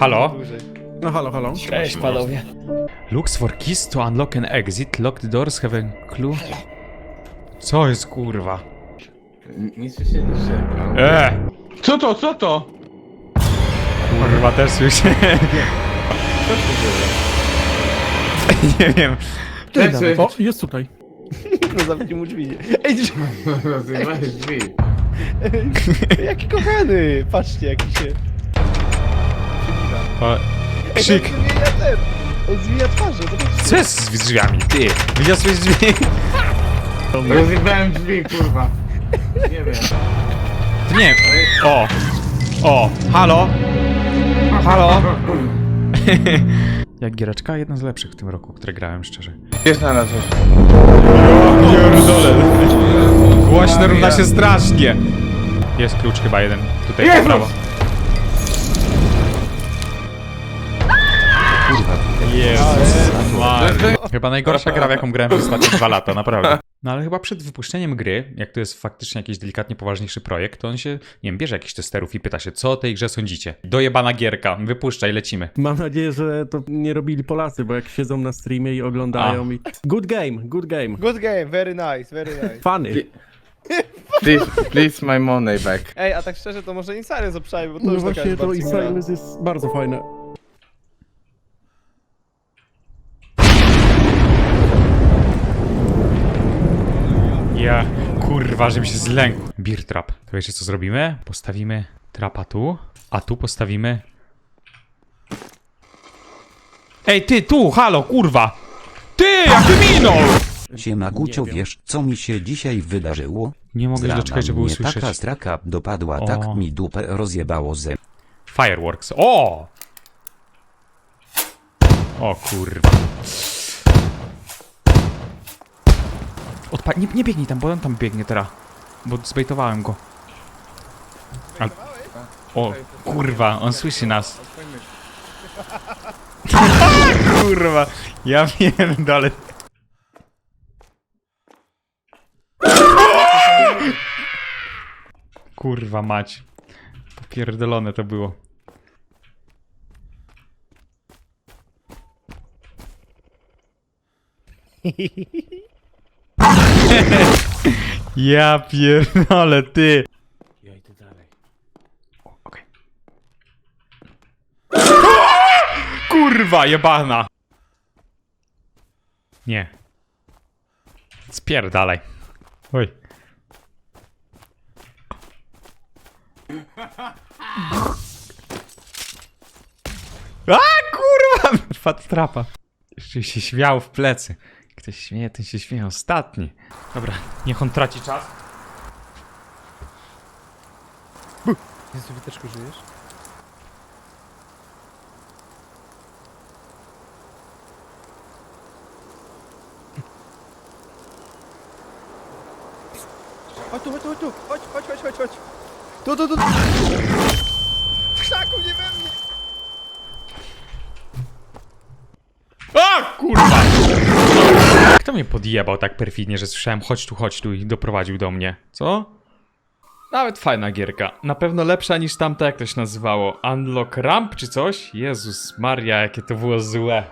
Halo? No halo, halo. Cześć panowie. Looks for keys to unlock an exit. Locked doors have a clue. Co jest kurwa? Nie słyszeliście. Eee! Co to, co to? Kurwa też słyszę. Nie wiem. Plecy! O, jest tutaj. No zamknij mu drzwi. Ej, drzwi, Rozrywałeś drzwi. jaki kochany! Patrzcie, jaki się... O, krzyk. Zmienia ten. On zmienia twarze, zobaczcie. Co jest z drzwiami? Ty, wyniosłeś drzwi? Rozrywałem drzwi, kurwa. Nie wiem. Nie. O. O. Halo. Halo. Jak giereczka? Jedna z lepszych w tym roku, które grałem, szczerze. Gdzie znalazłeś? Pierdolę. Głośno równa się strasznie. Jest klucz chyba jeden. Tutaj po Jezus! prawo. Chyba najgorsza gra, w jaką grałem przez ostatnie dwa lata, naprawdę. No ale chyba przed wypuszczeniem gry, jak to jest faktycznie jakiś delikatnie poważniejszy projekt, to on się, nie wiem, bierze jakichś testerów i pyta się, co o tej grze sądzicie? Dojebana gierka, wypuszczaj, lecimy. Mam nadzieję, że to nie robili Polacy, bo jak siedzą na streamie i oglądają i... Good game, good game. Good game, very nice, very nice. Funny. Please, please my money back. Ej, a tak szczerze, to może Insider obszajmy, bo to No już taka właśnie jest to bardziej jest bardzo fajne. Ja, kurwa, żebym się zlękł. Beer trap. To wiecie co zrobimy? Postawimy trapa tu, a tu postawimy... Ej, ty, tu, halo, kurwa! Ty, jak ty minął! Siema Gucio, wiesz co mi się dzisiaj wydarzyło? Nie mogę Zrana doczekać, żeby mnie usłyszeć. taka straka dopadła, O. tak mi dupę rozjebało ze... Fireworks. O! O kurwa. Odpa nie, nie biegnij tam, bo on tam biegnie teraz. Bo zbejtowałem go. A... O, kurwa, on słyszy nas. kurwa, ja wiem, dalej. Kurwa mać. Popierdolone to było. Ja pierdolę, ty. Ja idę dalej. O, Okej. Kurwa, jebana. Nie. Spierdalaj. Oj. A kurwa! W trapa. Jeszcze się śmiał w plecy. Ktoś śmieje, ten się śmieje ostatni. Dobra, niech on traci czas. Jezu, Witeczku, żyjesz? Chodź tu, chodź tu, chodź tu, chodź, chodź, chodź, chodź, chodź. Tu, tu, tu. W krzaku, nie we mnie. A kurwa! Kto mnie podjebał tak perfidnie, że słyszałem chodź tu, chodź tu i doprowadził do mnie? Co? Nawet fajna gierka. Na pewno lepsza niż tamta, jak to się nazywało. Unlock Ramp czy coś? Jezus Maria, jakie to było złe.